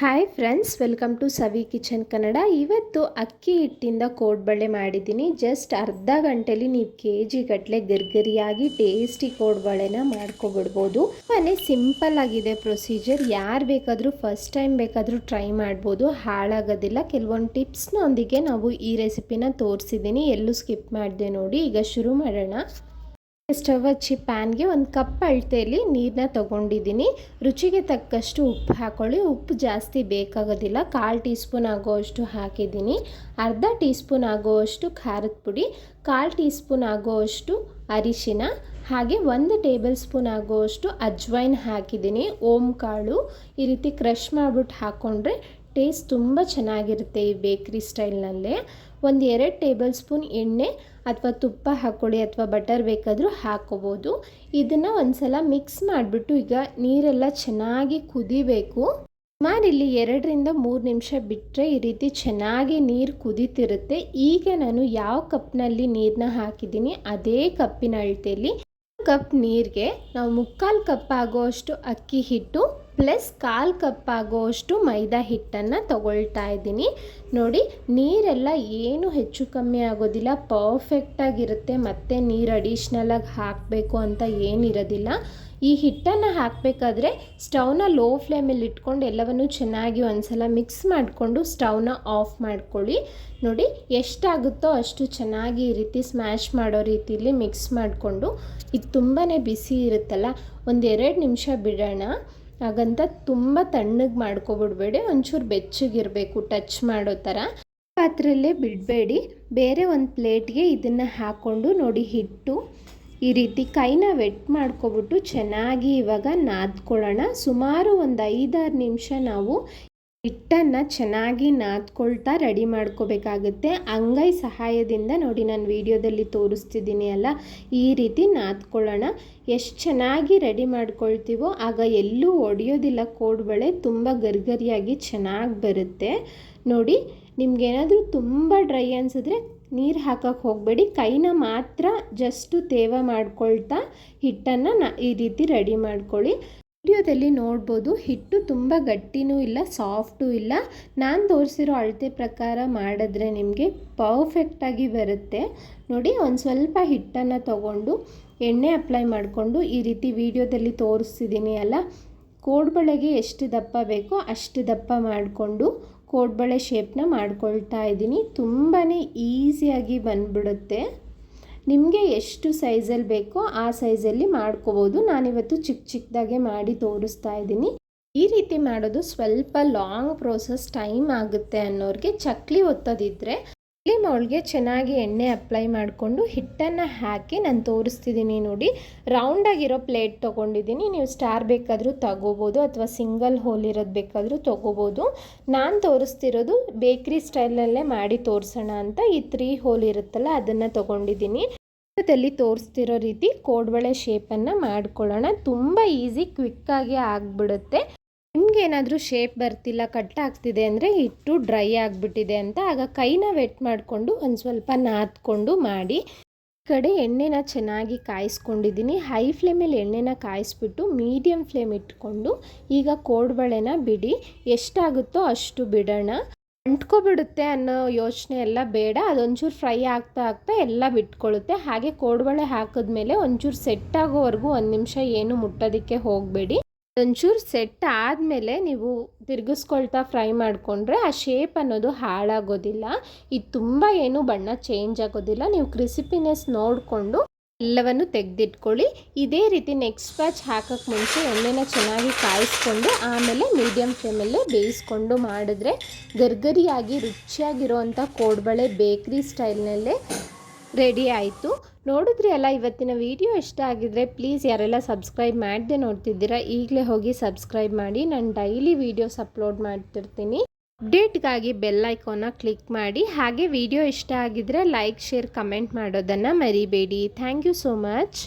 Hi friends welcome to Savi kitchen Kannada ಇವತ್ತು ಅಕ್ಕಿ ಹಿಟ್ಟಿಂದ ಕೋಡ್ಬಳೆ ಮಾಡಿದ್ದೀನಿ ಜಸ್ಟ್ ಅರ್ಧ ಗಂಟೆಲಿ ನೀವು ಕೆ ಜಿ ಗಟ್ಟಲೆ ಗರ್ಗರಿಯಾಗಿ ಟೇಸ್ಟಿ ಕೋಡ್ಬಳೆನ ಮಾಡ್ಕೊಬಿಡ್ಬೋದು ಮನೆ ಸಿಂಪಲ್ ಆಗಿದೆ ಪ್ರೊಸೀಜರ್ ಯಾರು ಬೇಕಾದರೂ ಫಸ್ಟ್ ಟೈಮ್ ಬೇಕಾದರೂ ಟ್ರೈ ಮಾಡ್ಬೋದು ಹಾಳಾಗೋದಿಲ್ಲ ಕೆಲವೊಂದು ಟಿಪ್ಸ್ನೊಂದಿಗೆ ನಾವು ಈ ರೆಸಿಪಿನ ತೋರಿಸಿದ್ದೀನಿ ಎಲ್ಲೂ ಸ್ಕಿಪ್ ಮಾಡಿದೆ ನೋಡಿ ಈಗ ಶುರು ಮಾಡೋಣ ಸ್ಟವ್ ಹಚ್ಚಿ ಪ್ಯಾನ್ಗೆ ಒಂದು ಕಪ್ ಅಳತೆಯಲ್ಲಿ ನೀರನ್ನ ತೊಗೊಂಡಿದ್ದೀನಿ. ರುಚಿಗೆ ತಕ್ಕಷ್ಟು ಉಪ್ಪು ಹಾಕ್ಕೊಳ್ಳಿ ಉಪ್ಪು ಜಾಸ್ತಿ ಬೇಕಾಗೋದಿಲ್ಲ. ಕಾಲು ಟೀ ಸ್ಪೂನ್ ಆಗೋವಷ್ಟು ಹಾಕಿದ್ದೀನಿ. ಅರ್ಧ ಟೀ ಸ್ಪೂನ್ ಆಗೋವಷ್ಟು ಖಾರದ ಪುಡಿ, ಕಾಲು ಟೀ ಸ್ಪೂನ್ ಆಗೋವಷ್ಟು ಅರಿಶಿನ, ಹಾಗೆ ಒಂದು ಟೇಬಲ್ ಸ್ಪೂನ್ ಆಗೋವಷ್ಟು ಅಜ್ವೈನ್ ಹಾಕಿದ್ದೀನಿ. ಓಂ ಕಾಳು ಈ ರೀತಿ ಕ್ರಷ್ ಮಾಡಿಬಿಟ್ಟು ಹಾಕ್ಕೊಂಡ್ರೆ ಟೇಸ್ಟ್ ತುಂಬ ಚೆನ್ನಾಗಿರುತ್ತೆ ಈ ಬೇಕ್ರಿ ಸ್ಟೈಲ್ನಲ್ಲೇ. ಒಂದು ಎರಡು ಟೇಬಲ್ ಸ್ಪೂನ್ ಎಣ್ಣೆ ಅಥವಾ ತುಪ್ಪ ಹಾಕ್ಕೊಳ್ಳಿ ಅಥವಾ ಬಟರ್ ಬೇಕಾದರೂ ಹಾಕ್ಕೋಬೋದು. ಇದನ್ನು ಒಂದು ಸಲ ಮಿಕ್ಸ್ ಮಾಡಿಬಿಟ್ಟು ಈಗ ನೀರೆಲ್ಲ ಚೆನ್ನಾಗಿ ಕುದಿಬೇಕು. ಇಲ್ಲಿ ಎರಡರಿಂದ ಮೂರು ನಿಮಿಷ ಬಿಟ್ಟರೆ ಈ ರೀತಿ ಚೆನ್ನಾಗಿ ನೀರು ಕುದೀತಿರುತ್ತೆ. ಈಗ ನಾನು ಯಾವ ಕಪ್ನಲ್ಲಿ ನೀರನ್ನ ಹಾಕಿದ್ದೀನಿ ಅದೇ ಕಪ್ಪಿನ ಅಳತೆಯಲ್ಲಿ. ಕಪ್ ನೀರಿಗೆ ನಾವು ಮುಕ್ಕಾಲು ಕಪ್ ಆಗೋಷ್ಟು ಅಕ್ಕಿ ಹಿಟ್ಟು ಪ್ಲಸ್ ಕಾಲು ಕಪ್ ಆಗೋಷ್ಟು ಮೈದಾ ಹಿಟ್ಟನ್ನು ತಗೊಳ್ತಾ ಇದ್ದೀನಿ. ನೋಡಿ, ನೀರೆಲ್ಲ ಏನು ಹೆಚ್ಚು ಕಮ್ಮಿ ಆಗೋದಿಲ್ಲ ಪರ್ಫೆಕ್ಟಾಗಿರುತ್ತೆ ಮತ್ತು ನೀರು ಅಡಿಷ್ನಲಾಗಿ ಹಾಕಬೇಕು ಅಂತ ಏನಿರೋದಿಲ್ಲ. ಈ ಹಿಟ್ಟನ್ನು ಹಾಕಬೇಕಾದ್ರೆ ಸ್ಟವ್ನ ಲೋ ಫ್ಲೇಮಲ್ಲಿ ಇಟ್ಕೊಂಡು ಎಲ್ಲವನ್ನು ಚೆನ್ನಾಗಿ ಒಂದ್ಸಲ ಮಿಕ್ಸ್ ಮಾಡಿಕೊಂಡು ಸ್ಟವ್ನ ಆಫ್ ಮಾಡ್ಕೊಳ್ಳಿ. ನೋಡಿ, ಎಷ್ಟಾಗುತ್ತೋ ಅಷ್ಟು ಚೆನ್ನಾಗಿ ಈ ರೀತಿ ಸ್ಮ್ಯಾಶ್ ಮಾಡೋ ರೀತಿಯಲ್ಲಿ ಮಿಕ್ಸ್ ಮಾಡಿಕೊಂಡು. ಇದು ತುಂಬಾ ಬಿಸಿ ಇರುತ್ತಲ್ಲ ಒಂದು ಎರಡು ನಿಮಿಷ ಬಿಡೋಣ. ಹಾಗಂತ ತುಂಬ ತಣ್ಣಗೆ ಮಾಡ್ಕೊಬಿಡ್ಬೇಡಿ, ಒಂಚೂರು ಬೆಚ್ಚಗಿರಬೇಕು ಟಚ್ ಮಾಡೋ ಥರ ಪಾತ್ರೆಯಲ್ಲೇ ಬಿಡಬೇಡಿ, ಬೇರೆ ಒಂದು ಪ್ಲೇಟ್ಗೆ ಇದನ್ನು ಹಾಕ್ಕೊಂಡು ನೋಡಿ ಹಿಟ್ಟು ಈ ರೀತಿ ಕೈನ ವೆಟ್ ಮಾಡ್ಕೊಬಿಟ್ಟು ಚೆನ್ನಾಗಿ ಇವಾಗ ನಾದ್ಕೊಳ್ಳೋಣ. ಸುಮಾರು ಒಂದು ಐದಾರು ನಿಮಿಷ ನಾವು ಹಿಟ್ಟನ್ನು ಚೆನ್ನಾಗಿ ನಾದ್ಕೊಳ್ತಾ ರೆಡಿ ಮಾಡ್ಕೋಬೇಕಾಗುತ್ತೆ. ಅಂಗೈ ಸಹಾಯದಿಂದ ನೋಡಿ ನಾನು ವಿಡಿಯೋದಲ್ಲಿ ತೋರಿಸ್ತಿದ್ದೀನಿ ಅಲ್ಲ, ಈ ರೀತಿ ನಾದ್ಕೊಳ್ಳೋಣ. ಎಷ್ಟು ಚೆನ್ನಾಗಿ ರೆಡಿ ಮಾಡ್ಕೊಳ್ತೀವೋ ಆಗ ಎಲ್ಲೂ ಒಡೆಯೋದಿಲ್ಲ. ಕೋಡ್ಬಳೆ ತುಂಬ ಗರ್ಗರಿಯಾಗಿ ಚೆನ್ನಾಗಿ ಬರುತ್ತೆ. ನೋಡಿ, ನಿಮ್ಗೇನಾದರೂ ತುಂಬ ಡ್ರೈ ಅನಿಸಿದ್ರೆ ನೀರು ಹಾಕಕ್ಕೆ ಹೋಗಬೇಡಿ. ಕೈನ ಮಾತ್ರ ಜಸ್ಟು ತೇವ ಮಾಡ್ಕೊಳ್ತಾ ಹಿಟ್ಟನ್ನು ನ ಈ ರೀತಿ ರೆಡಿ ಮಾಡ್ಕೊಳ್ಳಿ. ವಿಡಿಯೋದಲ್ಲಿ ನೋಡ್ಬೋದು. ಹಿಟ್ಟು ತುಂಬ ಗಟ್ಟಿನೂ ಇಲ್ಲ, ಸಾಫ್ಟೂ ಇಲ್ಲ. ನಾನು ತೋರಿಸಿರೋ ಅಳತೆ ಪ್ರಕಾರ ಮಾಡಿದ್ರೆ ನಿಮಗೆ ಪರ್ಫೆಕ್ಟಾಗಿ ಬರುತ್ತೆ. ನೋಡಿ, ಒಂದು ಸ್ವಲ್ಪ ಹಿಟ್ಟನ್ನು ತಗೊಂಡು ಎಣ್ಣೆ ಅಪ್ಲೈ ಮಾಡಿಕೊಂಡು ಈ ರೀತಿ ವಿಡಿಯೋದಲ್ಲಿ ತೋರಿಸ್ತಿದ್ದೀನಿ ಅಲ್ಲ. ಕೋಡ್ಬಳೆಗೆ ಎಷ್ಟು ದಪ್ಪ ಬೇಕೋ ಅಷ್ಟು ದಪ್ಪ ಮಾಡಿಕೊಂಡು ಕೋಡ್ಬಳೆ ಶೇಪ್ನ ಮಾಡ್ಕೊಳ್ತಾ ಇದ್ದೀನಿ ತುಂಬಾ ಈಸಿಯಾಗಿ ಬಂದ್ಬಿಡುತ್ತೆ. ನಿಮಗೆ ಎಷ್ಟು ಸೈಜಲ್ಲಿ ಬೇಕೋ ಆ ಸೈಜಲ್ಲಿ ಮಾಡ್ಕೋಬೋದು. ನಾನಿವತ್ತು ಚಿಕ್ಕ ಚಿಕ್ಕದಾಗೆ ಮಾಡಿ ತೋರಿಸ್ತಾ ಇದ್ದೀನಿ. ಈ ರೀತಿ ಮಾಡೋದು ಸ್ವಲ್ಪ ಲಾಂಗ್ ಪ್ರೋಸೆಸ್ ಟೈಮ್ ಆಗುತ್ತೆ ಅನ್ನೋರಿಗೆ ಚಕ್ಲಿ ಒತ್ತೋದಿದ್ರೆ ಚಕ್ಲಿ ಮೌಲ್ಗೆ ಚೆನ್ನಾಗಿ ಎಣ್ಣೆ ಅಪ್ಲೈ ಮಾಡಿಕೊಂಡು ಹಿಟ್ಟನ್ನು ಹಾಕಿ ನಾನು ತೋರಿಸ್ತಿದ್ದೀನಿ ನೋಡಿ. ರೌಂಡಾಗಿರೋ ಪ್ಲೇಟ್ ತೊಗೊಂಡಿದ್ದೀನಿ. ನೀವು ಸ್ಟಾರ್ ಬೇಕಾದರೂ ತಗೋಬೋದು ಅಥವಾ ಸಿಂಗಲ್ ಹೋಲ್ ಇರೋದು ಬೇಕಾದರೂ ತೊಗೋಬೋದು. ನಾನು ತೋರಿಸ್ತಿರೋದು ಬೇಕ್ರಿ ಸ್ಟೈಲಲ್ಲೇ ಮಾಡಿ ತೋರಿಸೋಣ ಅಂತ ಈ ತ್ರೀ ಹೋಲ್ ಇರುತ್ತಲ್ಲ ಅದನ್ನು ತೊಗೊಂಡಿದ್ದೀನಿ. ದಲ್ಲಿ ತೋರಿಸ್ತಿರೋ ರೀತಿ ಕೋಡ್ಬಳೆ ಶೇಪನ್ನು ಮಾಡ್ಕೊಳ್ಳೋಣ. ತುಂಬ ಈಸಿ ಕ್ವಿಕ್ಕಾಗಿ ಆಗಿಬಿಡುತ್ತೆ. ನಿಮ್ಗೇನಾದರೂ ಶೇಪ್ ಬರ್ತಿಲ್ಲ ಕಟ್ ಆಗ್ತಿದೆ ಅಂದರೆ ಹಿಟ್ಟು ಡ್ರೈ ಆಗಿಬಿಟ್ಟಿದೆ ಅಂತ ಆಗ ಕೈನ ವೆಟ್ ಮಾಡಿಕೊಂಡು ಒಂದು ಸ್ವಲ್ಪ ನಾದ್ಕೊಂಡು ಮಾಡಿ. ಈ ಕಡೆ ಎಣ್ಣೆನ ಚೆನ್ನಾಗಿ ಕಾಯಿಸ್ಕೊಂಡಿದ್ದೀನಿ. ಹೈ ಫ್ಲೇಮಲ್ಲಿ ಎಣ್ಣೆನ ಕಾಯಿಸ್ಬಿಟ್ಟು ಮೀಡಿಯಮ್ ಫ್ಲೇಮ್ ಇಟ್ಕೊಂಡು ಈಗ ಕೋಡ್ಬಳೆನ ಬಿಡಿ. ಎಷ್ಟಾಗುತ್ತೋ ಅಷ್ಟು ಬಿಡೋಣ. ಅಂಟ್ಕೊಬಿಡುತ್ತೆ ಅನ್ನೋ ಯೋಚನೆ ಎಲ್ಲ ಬೇಡ. ಅದೊಂಚೂರು ಫ್ರೈ ಆಗ್ತಾ ಆಗ್ತಾ ಎಲ್ಲ ಬಿಟ್ಕೊಳ್ಳುತ್ತೆ ಹಾಗೆ ಕೋಡ್ಬಳೆ ಹಾಕಿದ್ಮೇಲೆ ಒಂಚೂರು ಸೆಟ್ ಆಗೋವರೆಗೂ ಒಂದು ನಿಮಿಷ ಏನು ಮುಟ್ಟೋದಕ್ಕೆ ಹೋಗಬೇಡಿ. ಒಂಚೂರು ಸೆಟ್ ಆದಮೇಲೆ ನೀವು ತಿರುಗಿಸ್ಕೊಳ್ತಾ ಫ್ರೈ ಮಾಡಿಕೊಂಡ್ರೆ ಆ ಶೇಪ್ ಅನ್ನೋದು ಹಾಳಾಗೋದಿಲ್ಲ. ಇದು ತುಂಬ ಏನು ಬಣ್ಣ ಚೇಂಜ್ ಆಗೋದಿಲ್ಲ. ನೀವು ಕ್ರಿಸಿಪಿನೆಸ್ ನೋಡಿಕೊಂಡು ಎಲ್ಲವನ್ನು ತೆಗೆದಿಟ್ಕೊಳ್ಳಿ. ಇದೇ ರೀತಿ ನೆಕ್ಸ್ಟ್ ಬ್ಯಾಚ್ ಹಾಕೋಕ್ಕೆ ಮುಂಚೆ ಎಣ್ಣೆನ ಚೆನ್ನಾಗಿ ಕಾಯಿಸ್ಕೊಂಡು, ಆಮೇಲೆ ಮೀಡಿಯಮ್ ಫ್ಲೇಮಲ್ಲೇ ಬೇಯಿಸ್ಕೊಂಡು ಮಾಡಿದ್ರೆ ಗರ್ಗರಿಯಾಗಿ ರುಚಿಯಾಗಿರುವಂಥ ಕೋಡ್ಬಳೆ ಬೇಕ್ರಿ ಸ್ಟೈಲ್ನಲ್ಲೇ ರೆಡಿ ಆಯಿತು. ನೋಡಿದ್ರಿ ಅಲ್ಲ, ಇವತ್ತಿನ ವಿಡಿಯೋ ಇಷ್ಟ ಆಗಿದ್ರೆ ಪ್ಲೀಸ್ ಯಾರೆಲ್ಲ ಸಬ್ಸ್ಕ್ರೈಬ್ ಮಾಡದೆ ನೋಡ್ತಿದ್ದೀರಾ, ಈಗಲೇ ಹೋಗಿ ಸಬ್ಸ್ಕ್ರೈಬ್ ಮಾಡಿ. ನಾನು ಡೈಲಿ ವೀಡಿಯೋಸ್ ಅಪ್ಲೋಡ್ ಮಾಡ್ತಿರ್ತೀನಿ. ಅಪ್ಡೇಟ್ಗಾಗಿ ಬೆಲ್ ಐಕೋನ ಕ್ಲಿಕ್ ಮಾಡಿ. ಹಾಗೆ ವಿಡಿಯೋ ಇಷ್ಟ ಆಗಿದ್ರೆ ಲೈಕ್, ಶೇರ್, ಕಮೆಂಟ್ ಮಾಡೋದನ್ನು ಮರಿಬೇಡಿ. Thank you so much.